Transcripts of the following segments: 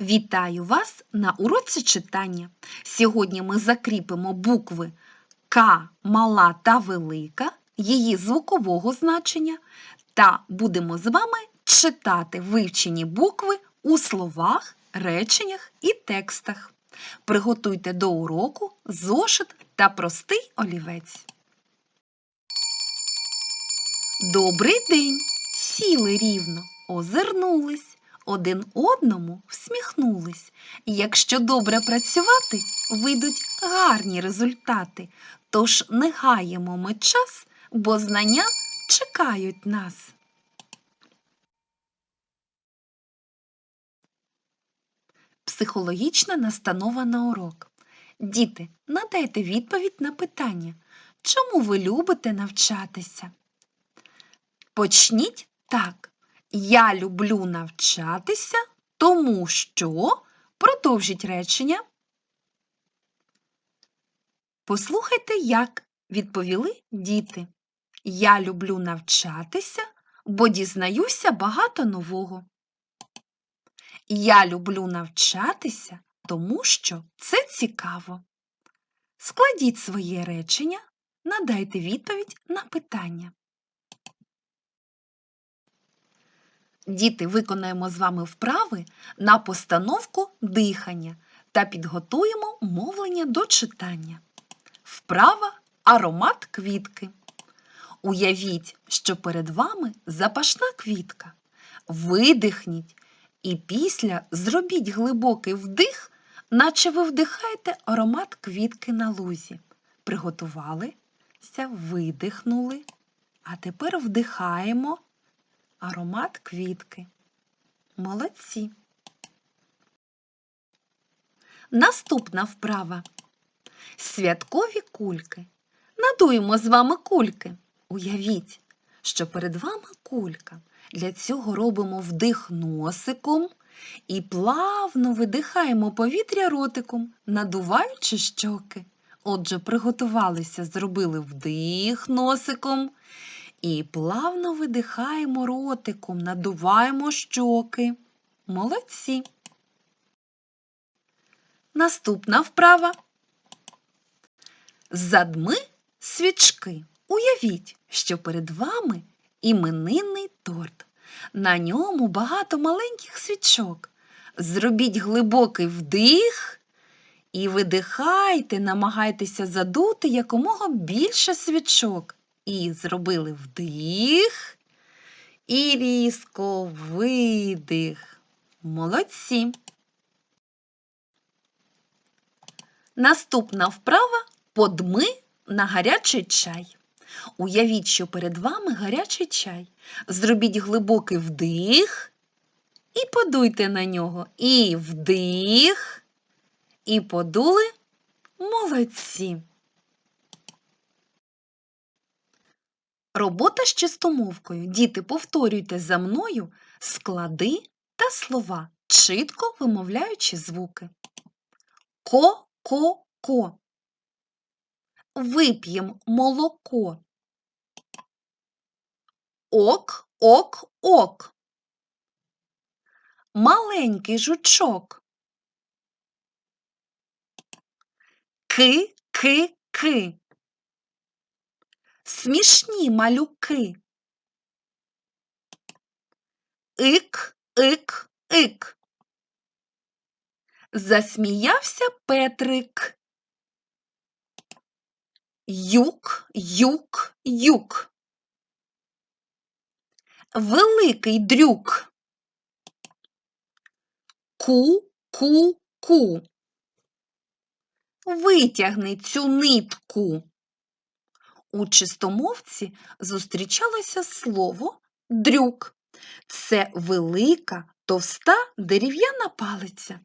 Вітаю вас на уроці читання. Сьогодні ми закріпимо букви К, мала та велика, її звукового значення, та будемо з вами читати вивчені букви у словах, реченнях і текстах. Приготуйте до уроку зошит та простий олівець. Добрий день! Сіли рівно, озирнулись, один одному всміхнулись. Якщо добре працювати, вийдуть гарні результати. Тож не гаємо ми час, бо знання чекають нас. Психологічна настанова на урок. Діти, надайте відповідь на питання, чому ви любите навчатися? Почніть так. Я люблю навчатися, тому що продовжіть речення. Послухайте, як відповіли діти. Я люблю навчатися, бо дізнаюся багато нового. Я люблю навчатися, тому що це цікаво. Складіть своє речення, надайте відповідь на питання. Діти, виконаємо з вами вправи на постановку дихання та підготуємо мовлення до читання. Вправа аромат квітки. Уявіть, що перед вами запашна квітка. Видихніть і після зробіть глибокий вдих, наче ви вдихаєте аромат квітки на лузі. Приготувалися, видихнули. А тепер вдихаємо аромат квітки. Молодці. Наступна вправа. Святкові кульки. Надуємо з вами кульки. Уявіть, що перед вами кулька. Для цього робимо вдих носиком і плавно видихаємо повітря ротиком, надуваючи щоки. Отже, приготувалися, зробили вдих носиком і плавно видихаємо ротиком, надуваємо щоки. Молодці. Наступна вправа. Задми свічки. Уявіть, що перед вами іменинний торт. На ньому багато маленьких свічок. Зробіть глибокий вдих і видихайте, намагайтеся задути якомога більше свічок. І зробили вдих і різко видих. Молодці. Наступна вправа подми на гарячий чай. Уявіть, що перед вами гарячий чай. Зробіть глибокий вдих і подуйте на нього. І вдих, і подули. Молодці. Робота з чистомовкою. Діти, повторюйте за мною склади та слова, чітко вимовляючи звуки. Ко-ко-ко. Вип'єм молоко. Ок, ок, ок. Маленький жучок. Ки, ки, ки. Смішні малюки. Ик, ик, ик. Засміявся Петрик. Юк, юк, юк. Великий дрюк. Ку, ку, ку. Витягни цю нитку. У чистомовці зустрічалося слово дрюк. Це велика, товста дерев'яна палиця.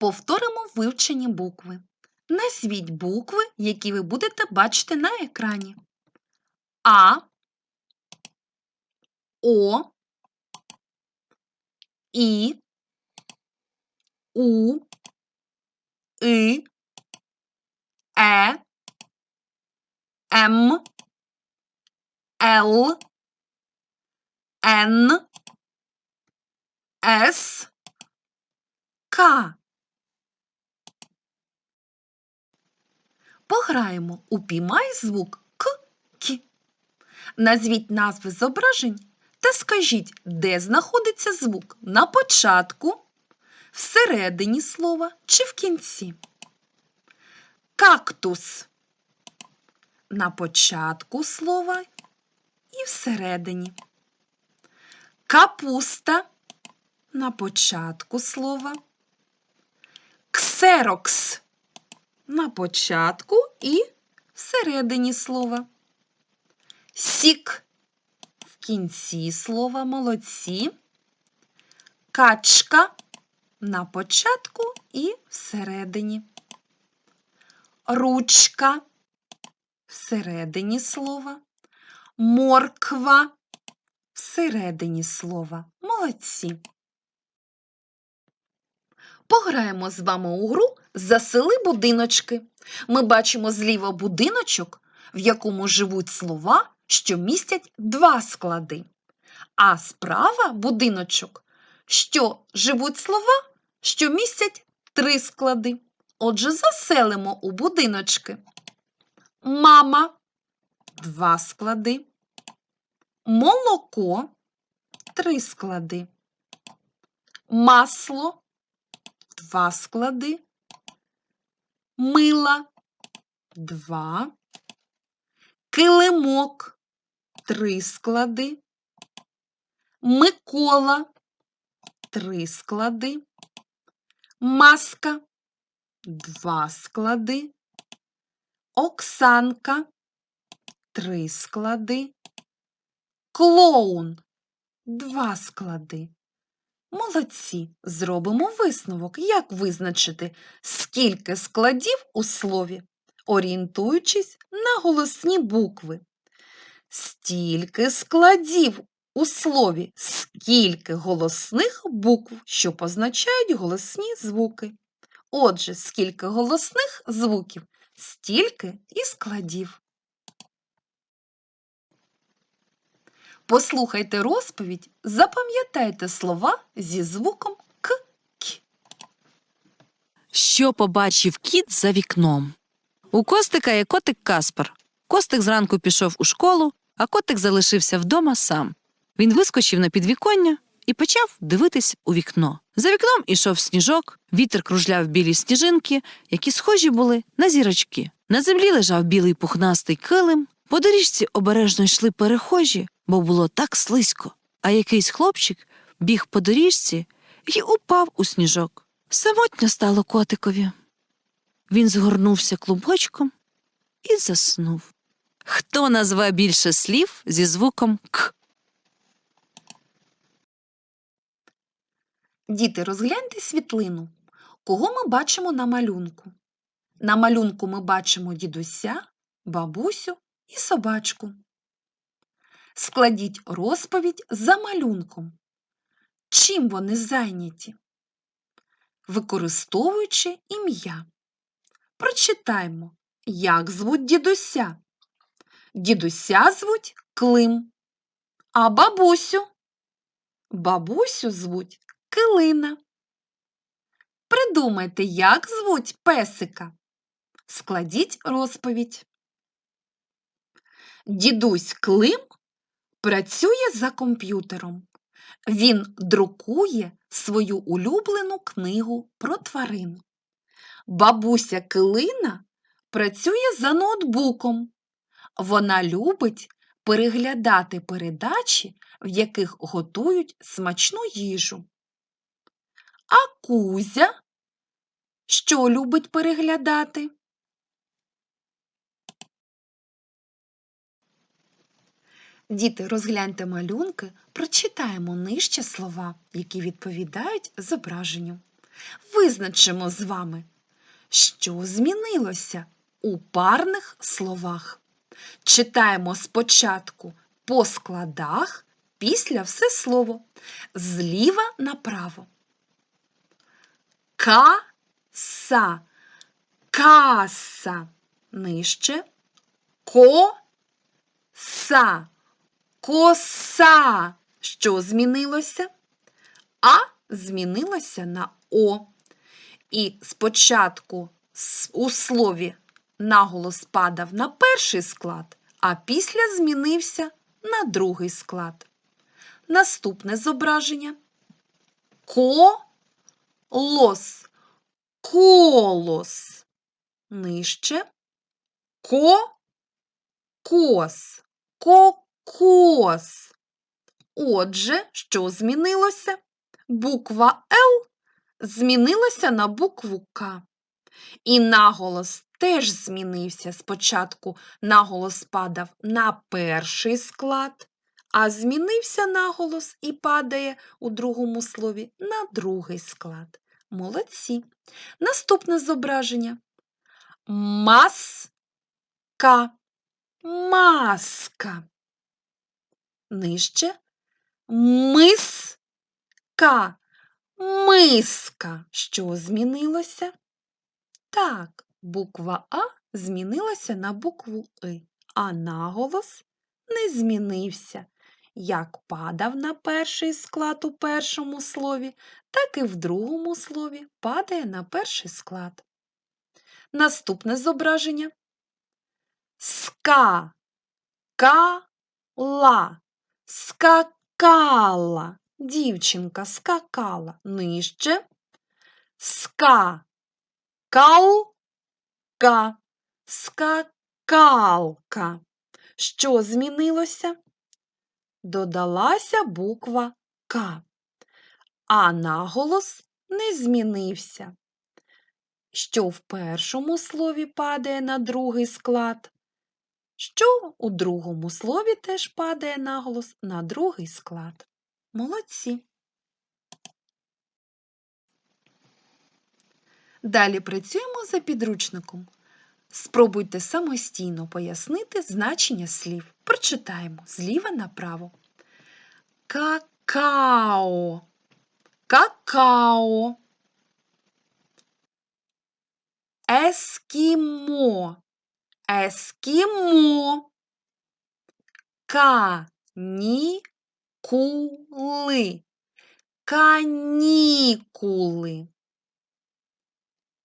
Повторимо вивчені букви. Назвіть букви, які ви будете бачити на екрані. А, О, І, У, И, Е, М, Л, Н, С, К. Пограємо «Упіймай звук К, К. Назвіть назви зображень та скажіть, де знаходиться звук на початку, всередині слова чи в кінці. Кактус на початку слова і всередині. Капуста на початку слова. Ксерокс на початку і всередині слова. Сік в кінці слова молодці. Качка на початку і всередині. Ручка всередині слова. Морква всередині слова. Молодці. Пограємо з вами у гру Засели будиночки. Ми бачимо зліва будиночок, в якому живуть слова, що містять два склади. А справа будиночок, що живуть слова, що містять три склади. Отже, заселимо у будиночки. Мама два склади. Молоко три склади. Масло два склади. Мила два. Килимок три склади. Микола три склади. Маска два склади. Оксанка три склади. Клоун два склади. Молодці! Зробимо висновок, як визначити, скільки складів у слові, орієнтуючись на голосні букви. Стільки складів у слові, скільки голосних букв, що позначають голосні звуки. Отже, скільки голосних звуків, стільки і складів. Послухайте розповідь, запам'ятайте слова зі звуком К. К. Що побачив кіт за вікном? У Костика є котик Каспер. Костик зранку пішов у школу, а котик залишився вдома сам. Він вискочив на підвіконня і почав дивитись у вікно. За вікном ішов сніжок, вітер кружляв білі сніжинки, які схожі були на зірочки. На землі лежав білий пухнастий килим. По доріжці обережно йшли перехожі, бо було так слизько. А якийсь хлопчик біг по доріжці і упав у сніжок. Самотньо стало котикові. Він згорнувся клубочком і заснув. Хто назве більше слів зі звуком К? Діти, розгляньте світлину. Кого ми бачимо на малюнку? На малюнку ми бачимо дідуся, бабусю і собачку. Складіть розповідь за малюнком. Чим вони зайняті? Використовуючи ім'я. Прочитаймо, як звуть дідуся. Дідуся звуть Клим, а бабусю. Бабусю звуть Килина. Придумайте, як звуть песика. Складіть розповідь. Дідусь Клим працює за комп'ютером. Він друкує свою улюблену книгу про тварин. Бабуся Килина працює за ноутбуком. Вона любить переглядати передачі, в яких готують смачну їжу. А Кузя що любить переглядати? Діти, розгляньте малюнки, прочитаємо нижче слова, які відповідають зображенню. Визначимо з вами, що змінилося у парних словах. Читаємо спочатку по складах, після все слово зліва направо. Каса, каса нижче. Коса, коса. Що змінилося? А змінилося на О. І спочатку у слові наголос падав на перший склад, а після змінився на другий склад. Наступне зображення. Колос. Колос. Нижче. Ко. Кос. Отже, що змінилося? Буква Л змінилася на букву К. І наголос теж змінився. Спочатку наголос падав на перший склад, а змінився наголос і падає у другому слові на другий склад. Молодці. Наступне зображення. Маска. Маска. Нижче. Миска. Миска. Що змінилося? Так, буква А змінилася на букву И, а наголос не змінився. Як падав на перший склад у першому слові, так і в другому слові падає на перший склад. Наступне зображення. Ска. Ка-ла. Скакала. Дівчинка скакала. Нижче. Ска. Калка. Скакалка. Що змінилося? Додалася буква К, а наголос не змінився. Що в першому слові падає на другий склад, що у другому слові теж падає наголос на другий склад. Молодці. Далі працюємо за підручником. Спробуйте самостійно пояснити значення слів. Прочитаємо зліва направо. Какао. Какао. Ескімо. Ескімо. Канікули. Канікули.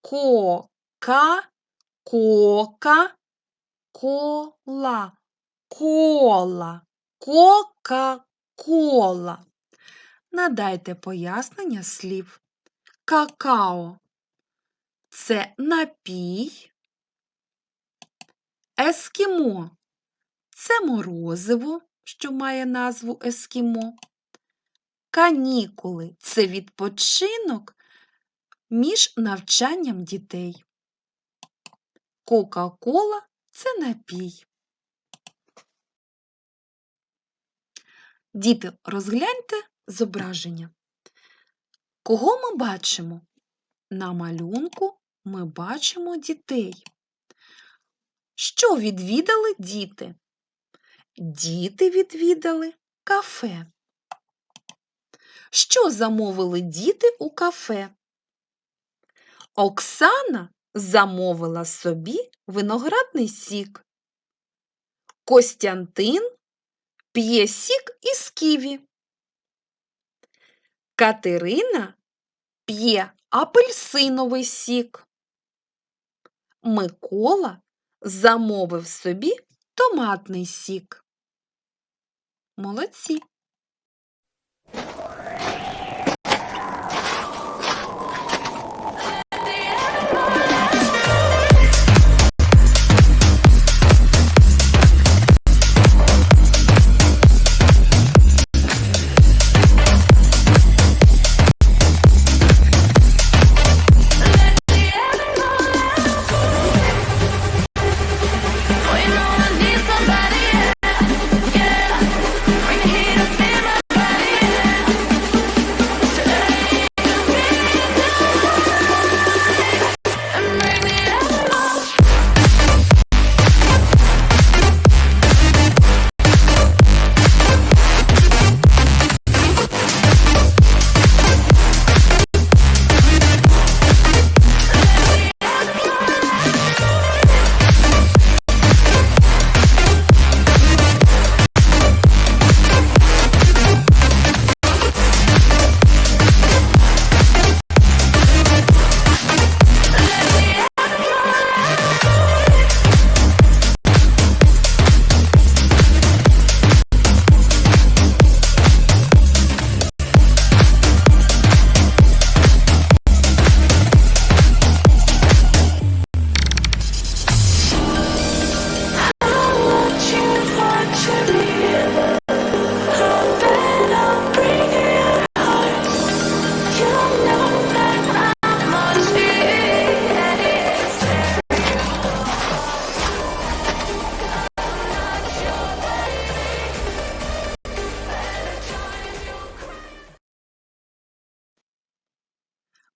Кока. Кока. Кола. Кола. Кока-кола. Надайте пояснення слів. Какао. Це напій. Ескімо. Це морозиво, що має назву Ескімо. Канікули це відпочинок між навчанням дітей. Кока-кола це напій. Діти, розгляньте зображення. Кого ми бачимо? На малюнку ми бачимо дітей. Що відвідали діти? Діти відвідали кафе. Що замовили діти у кафе? Оксана замовила собі виноградний сік. Костянтин п'є сік із ківі. Катерина п'є апельсиновий сік. Микола замовив собі томатний сік. Молодці.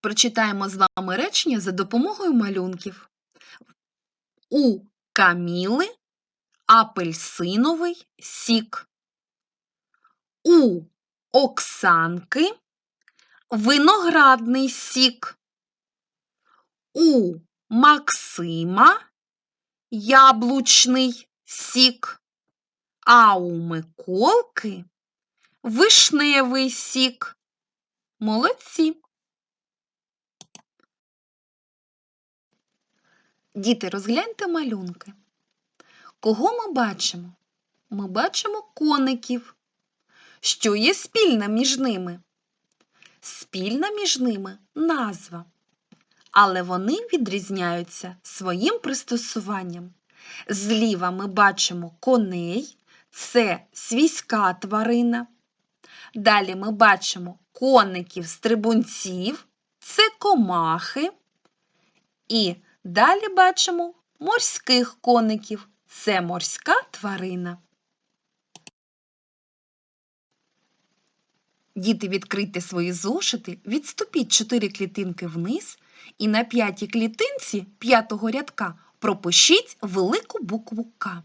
Прочитаємо з вами речення за допомогою малюнків. У Каміли апельсиновий сік. У Оксанки виноградний сік. У Максима яблучний сік. А у Миколки вишневий сік. Молодці. Діти, розгляньте малюнки. Кого ми бачимо? Ми бачимо коників. Що є спільне між ними? Спільна між ними назва. Але вони відрізняються своїм пристосуванням. Зліва ми бачимо коней, це свійська тварина. Далі ми бачимо коників-стрибунців, це комахи. І далі бачимо морських коників, це морська тварина. Діти, відкрийте свої зошити, відступіть 4 клітинки вниз і на п'ятій клітинці п'ятого рядка пропишіть велику букву К.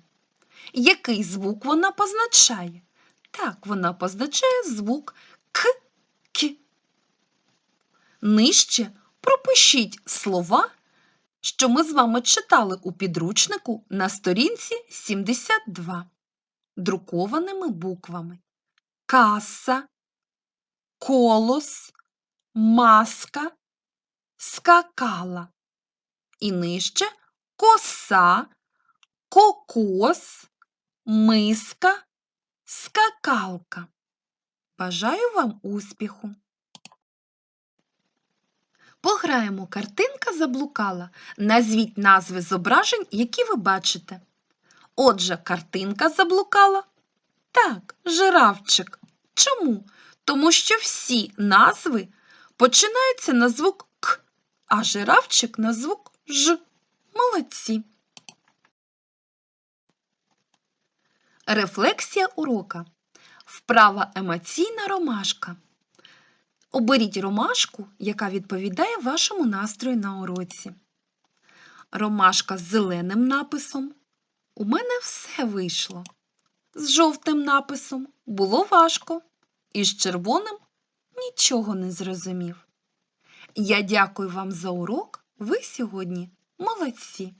Який звук вона позначає? Так, вона позначає звук К. К. Нижче пропишіть слова, що ми з вами читали у підручнику на сторінці 72 друкованими буквами. Каса, колос, маска, скакала. І нижче коса, кокос, миска, скакалка. Бажаю вам успіху! Пограємо картинка заблукала. Назвіть назви зображень, які ви бачите. Отже, картинка заблукала. Так, жирафчик. Чому? Тому що всі назви починаються на звук К, а жирафчик на звук Ж. Молодці. Рефлексія урока. Вправа емоційна ромашка. Оберіть ромашку, яка відповідає вашому настрою на уроці. Ромашка з зеленим написом. У мене все вийшло. З жовтим написом було важко. І з червоним нічого не зрозумів. Я дякую вам за урок. Ви сьогодні молодці.